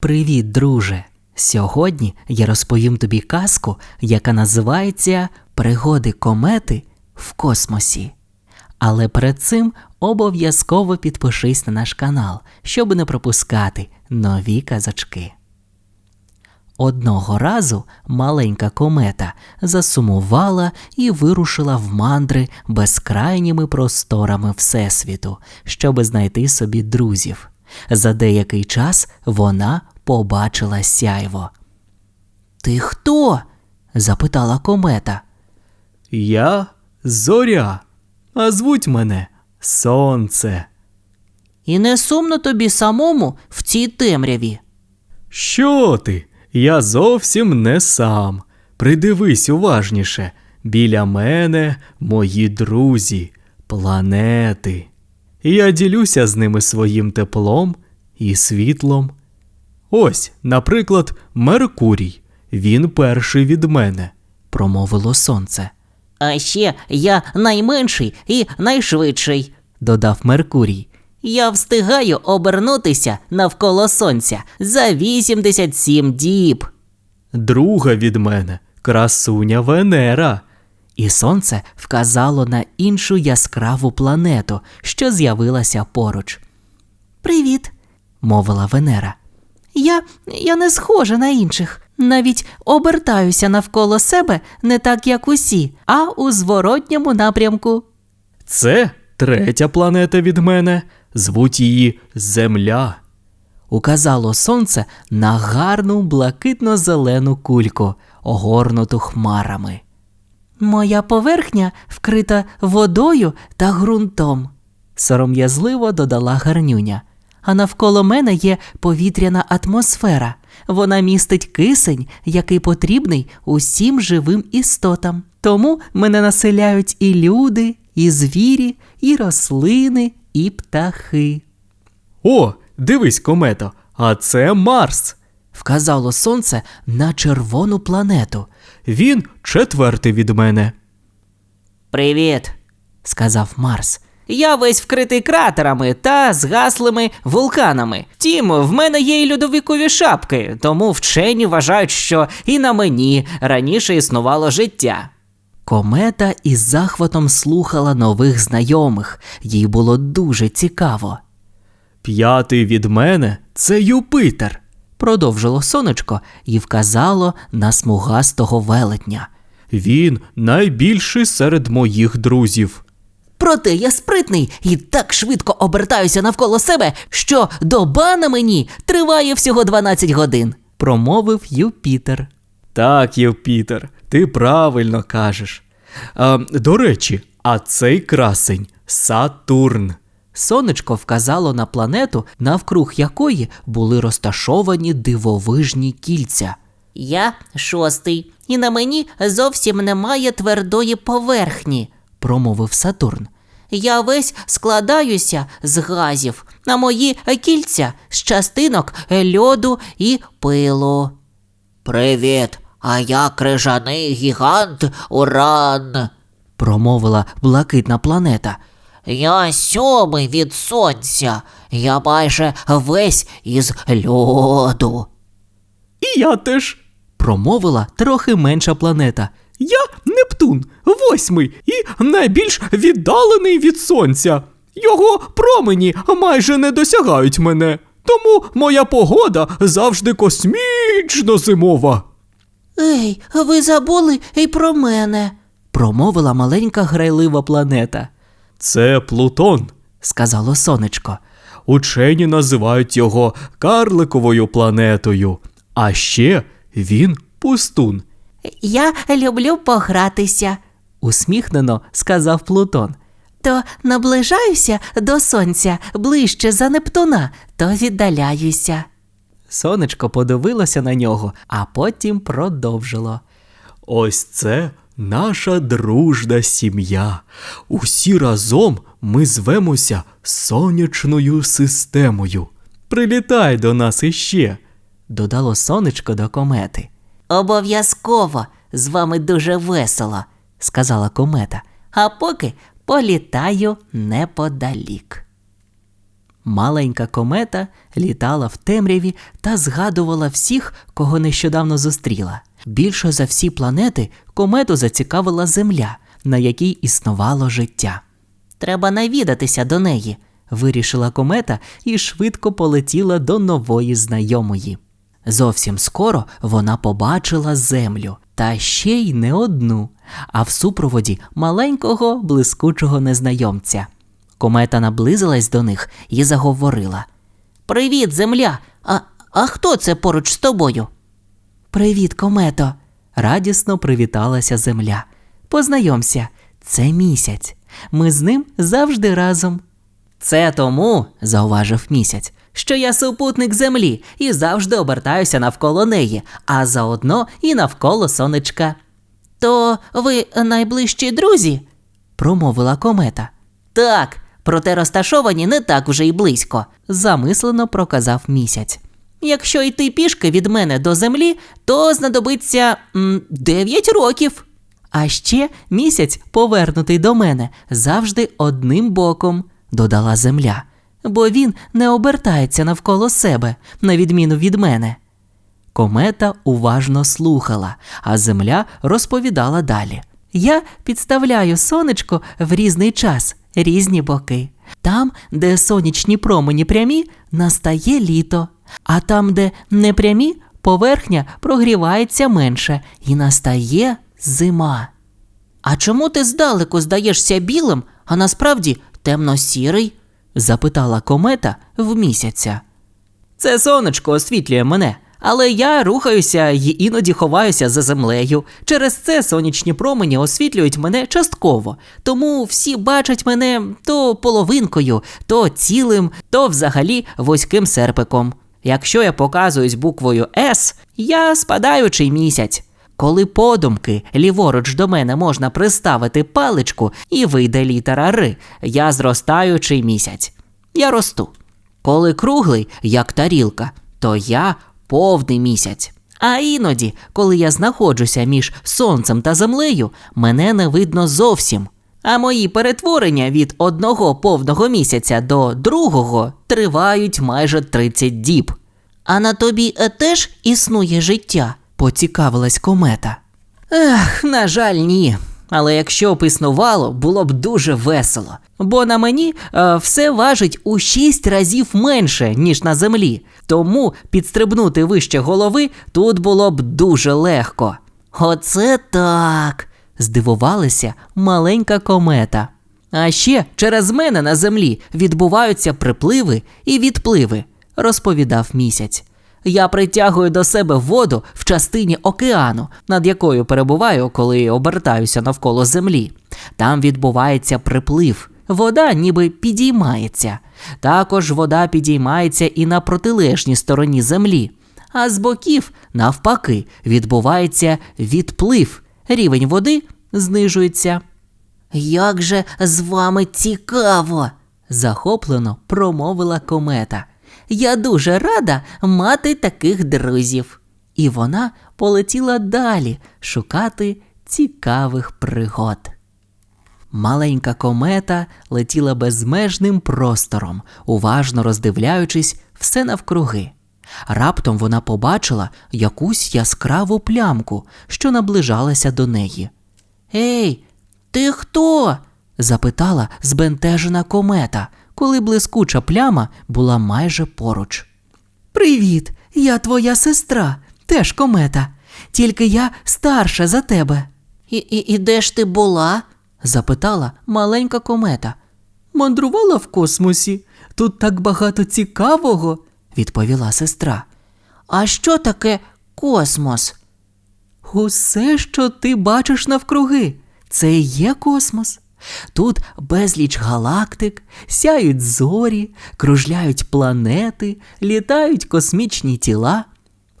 Привіт, друже! Сьогодні я розповім тобі казку, яка називається Пригоди комети в космосі. Але перед цим обов'язково підпишись на наш канал, щоб не пропускати нові казочки. Одного разу маленька комета засумувала і вирушила в мандри безкрайніми просторами Всесвіту, щоби знайти собі друзів. За деякий час вона побачила сяйво. Ти хто? запитала комета. Я зоря, а звуть мене Сонце. І не сумно тобі самому в цій темряві. Що ти? Я зовсім не сам. Придивись уважніше. Біля мене мої друзі, планети. Я ділюся з ними своїм теплом і світлом. Ось, наприклад, Меркурій. Він перший від мене. промовило сонце. А ще я найменший і найшвидший, додав Меркурій. Я встигаю обернутися навколо сонця за 87 діб. Друга від мене красуня Венера. І сонце вказало на іншу яскраву планету, що з'явилася поруч. Привіт, мовила Венера. Я, я не схожа на інших. Навіть обертаюся навколо себе не так, як усі, а у зворотньому напрямку. Це третя планета від мене. Звуть її Земля. Указало сонце на гарну блакитно-зелену кульку, огорнуту хмарами. Моя поверхня вкрита водою та ґрунтом, сором'язливо додала гарнюня. А навколо мене є повітряна атмосфера. Вона містить кисень, який потрібний усім живим істотам. Тому мене населяють і люди, і звірі, і рослини, і птахи. О, дивись, комето, а це Марс. Вказало сонце на червону планету. Він четвертий від мене. Привіт, сказав Марс. Я весь вкритий кратерами та згаслими вулканами. Втім, в мене є і льодовикові шапки, тому вчені вважають, що і на мені раніше існувало життя. Комета із захватом слухала нових знайомих, їй було дуже цікаво. П'ятий від мене це Юпитер. Продовжило сонечко і вказало на смугастого велетня. Він найбільший серед моїх друзів. Проте я спритний і так швидко обертаюся навколо себе, що доба на мені триває всього 12 годин, промовив Юпітер. Так, Юпітер, ти правильно кажеш. А, до речі, а цей красень Сатурн. Сонечко вказало на планету, навкруг якої були розташовані дивовижні кільця. Я шостий, і на мені зовсім немає твердої поверхні, промовив Сатурн. Я весь складаюся з газів, на мої кільця з частинок льоду і пилу. Привіт, а я крижаний гігант Уран, промовила блакитна планета. Я сьомий від сонця, я майже весь із льоду. І я теж. Промовила трохи менша планета. Я Нептун, восьмий і найбільш віддалений від сонця. Його промені майже не досягають мене. Тому моя погода завжди космічно зимова. Ей, ви забули і про мене, промовила маленька грайлива планета, Це Плутон. сказало сонечко. Учені називають його карликовою планетою. А ще він пустун. Я люблю погратися, усміхнено сказав Плутон. То наближаюся до сонця ближче за Нептуна, то віддаляюся. Сонечко подивилося на нього, а потім продовжило. Ось це наша дружна сім'я. Усі разом ми звемося сонячною системою. Прилітай до нас іще. Додало сонечко до комети. Обов'язково з вами дуже весело, сказала комета. А поки політаю неподалік. Маленька комета літала в темряві та згадувала всіх, кого нещодавно зустріла. Більше за всі планети комету зацікавила Земля, на якій існувало життя. Треба навідатися до неї, вирішила комета і швидко полетіла до нової знайомої. Зовсім скоро вона побачила землю, та ще й не одну, а в супроводі маленького блискучого незнайомця. Комета наблизилась до них і заговорила: Привіт, земля! А, а хто це поруч з тобою? Привіт, комето. радісно привіталася земля. Познайомся, це місяць. Ми з ним завжди разом. Це тому, зауважив місяць, що я супутник землі і завжди обертаюся навколо неї, а заодно і навколо сонечка. То ви найближчі друзі? промовила комета. Так, проте розташовані не так вже й близько, замислено проказав місяць. Якщо йти пішки від мене до землі, то знадобиться 9 років. А ще місяць, повернутий до мене, завжди одним боком, додала земля, бо він не обертається навколо себе, на відміну від мене. Комета уважно слухала, а земля розповідала далі. Я підставляю сонечко в різний час, різні боки. Там, де сонячні промені прямі, настає літо, а там, де непрямі, поверхня прогрівається менше і настає зима. А чому ти здалеку здаєшся білим, а насправді темно-сірий? Запитала комета в місяця. Це сонечко освітлює мене, але я рухаюся і іноді ховаюся за землею. Через це сонячні промені освітлюють мене частково, тому всі бачать мене то половинкою, то цілим, то взагалі вузьким серпиком. Якщо я показуюсь буквою С, я спадаючий місяць. Коли подумки ліворуч до мене можна приставити паличку і вийде літера Р, я зростаючий місяць. Я росту. Коли круглий, як тарілка, то я повний місяць. А іноді, коли я знаходжуся між сонцем та землею, мене не видно зовсім. А мої перетворення від одного повного місяця до другого тривають майже 30 діб. А на тобі теж існує життя? Поцікавилась комета. Ех, на жаль, ні. Але якщо б існувало, було б дуже весело. Бо на мені е, все важить у шість разів менше, ніж на землі. Тому підстрибнути вище голови тут було б дуже легко. Оце так. здивувалася маленька комета. А ще через мене на землі відбуваються припливи і відпливи, розповідав місяць. Я притягую до себе воду в частині океану, над якою перебуваю, коли обертаюся навколо землі. Там відбувається приплив. Вода ніби підіймається. Також вода підіймається і на протилежній стороні землі. А з боків, навпаки, відбувається відплив. Рівень води знижується. Як же з вами цікаво, захоплено промовила комета. Я дуже рада мати таких друзів. І вона полетіла далі шукати цікавих пригод. Маленька комета летіла безмежним простором, уважно роздивляючись все навкруги. Раптом вона побачила якусь яскраву плямку, що наближалася до неї. Ей, ти хто? запитала збентежена комета, коли блискуча пляма була майже поруч. Привіт, я твоя сестра, теж комета, тільки я старша за тебе. І, і, і де ж ти була? запитала маленька комета. Мандрувала в космосі. Тут так багато цікавого, відповіла сестра. А що таке космос? Усе, що ти бачиш навкруги, це і є космос. Тут безліч галактик, сяють зорі, кружляють планети, літають космічні тіла.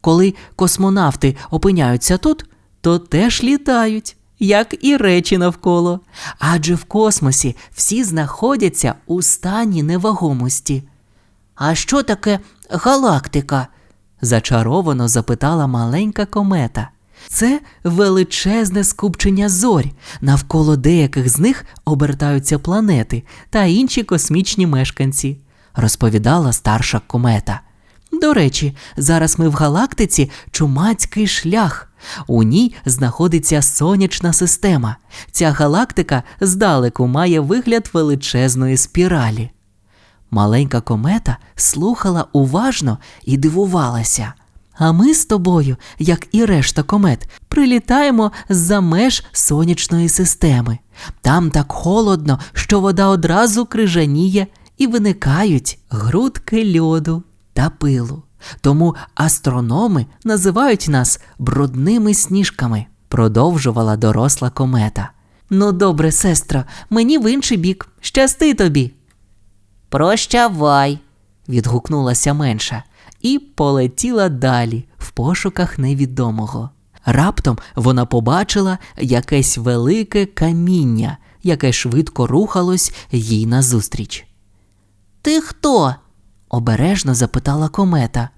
Коли космонавти опиняються тут, то теж літають, як і речі навколо. Адже в космосі всі знаходяться у стані невагомості. А що таке галактика? зачаровано запитала маленька комета. Це величезне скупчення зорь. Навколо деяких з них обертаються планети та інші космічні мешканці. розповідала старша комета. До речі, зараз ми в галактиці Чумацький шлях. У ній знаходиться сонячна система. Ця галактика здалеку має вигляд величезної спіралі. Маленька комета слухала уважно і дивувалася. А ми з тобою, як і решта комет, прилітаємо з-за меж сонячної системи. Там так холодно, що вода одразу крижаніє і виникають грудки льоду та пилу. Тому астрономи називають нас брудними сніжками, продовжувала доросла комета. Ну, добре, сестро, мені в інший бік. Щасти тобі. Прощавай, відгукнулася менша і полетіла далі в пошуках невідомого. Раптом вона побачила якесь велике каміння, яке швидко рухалось їй назустріч. Ти хто? обережно запитала комета.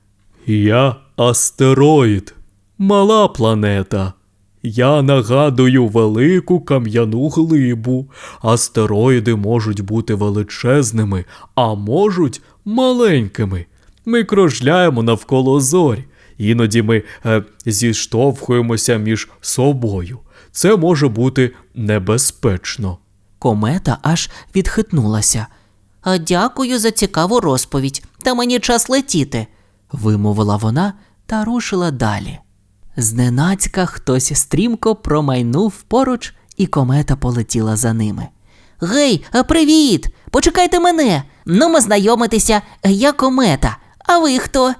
Я астероїд, мала планета. Я нагадую велику кам'яну глибу. Астероїди можуть бути величезними, а можуть маленькими. Ми кружляємо навколо зорь. Іноді ми е, зіштовхуємося між собою. Це може бути небезпечно. Комета аж відхитнулася. Дякую за цікаву розповідь, та мені час летіти, вимовила вона та рушила далі. Зненацька хтось стрімко промайнув поруч, і комета полетіла за ними. Гей, привіт! Почекайте мене. Ну, ми знайомитися, я комета. А ви хто?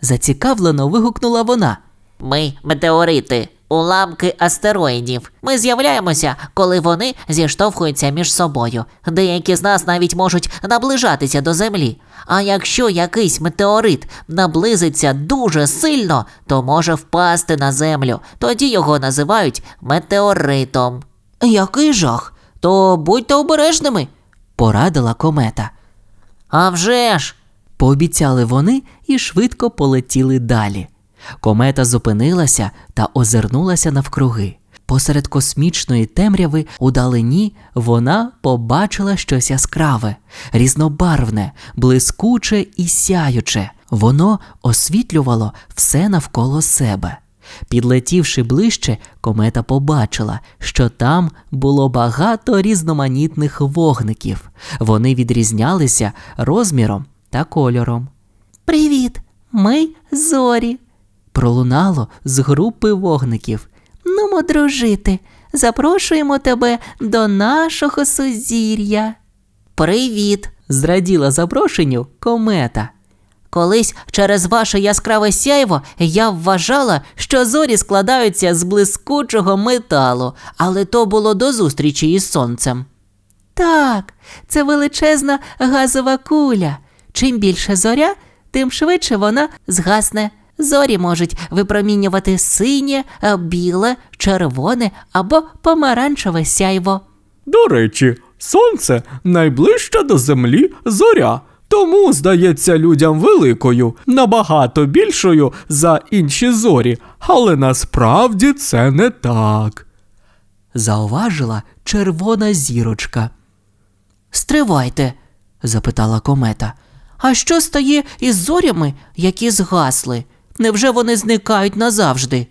зацікавлено вигукнула вона. Ми метеорити, уламки астероїдів. Ми з'являємося, коли вони зіштовхуються між собою. Деякі з нас навіть можуть наближатися до Землі. А якщо якийсь метеорит наблизиться дуже сильно, то може впасти на землю. Тоді його називають метеоритом. Який жах? То будьте обережними, порадила комета. А вже ж! Пообіцяли вони і швидко полетіли далі. Комета зупинилася та озирнулася навкруги. Посеред космічної темряви у далині вона побачила щось яскраве, різнобарвне, блискуче і сяюче. Воно освітлювало все навколо себе. Підлетівши ближче, комета побачила, що там було багато різноманітних вогників. Вони відрізнялися розміром та кольором. Привіт, ми зорі. Пролунало з групи вогників. Нумо дружити, запрошуємо тебе до нашого сузір'я. Привіт, зраділа запрошенню комета. Колись через ваше яскраве сяйво я вважала, що зорі складаються з блискучого металу, але то було до зустрічі із сонцем. Так, це величезна газова куля. Чим більше зоря, тим швидше вона згасне. Зорі можуть випромінювати синє, е, біле, червоне або помаранчеве сяйво. До речі, сонце найближча до землі зоря, тому здається людям великою, набагато більшою за інші зорі, але насправді це не так. Зауважила червона зірочка. Стривайте, запитала комета. А що стає із зорями, які згасли? Невже вони зникають назавжди?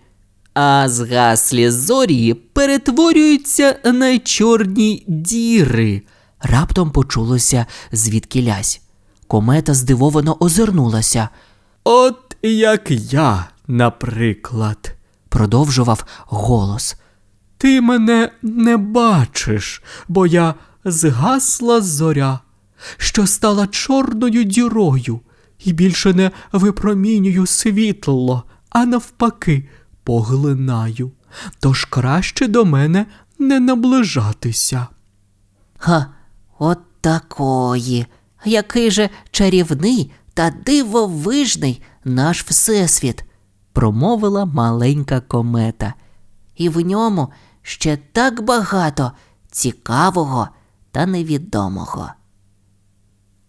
А згаслі зорі перетворюються на чорні діри. Раптом почулося звідкілясь. Комета здивовано озирнулася. От як я, наприклад. Продовжував голос. Ти мене не бачиш, бо я згасла зоря, що стала чорною дірою, і більше не випромінюю світло, а навпаки, поглинаю. Тож краще до мене не наближатися. Ха, от такої. Який же чарівний та дивовижний наш Всесвіт, промовила маленька комета. І в ньому ще так багато цікавого та невідомого.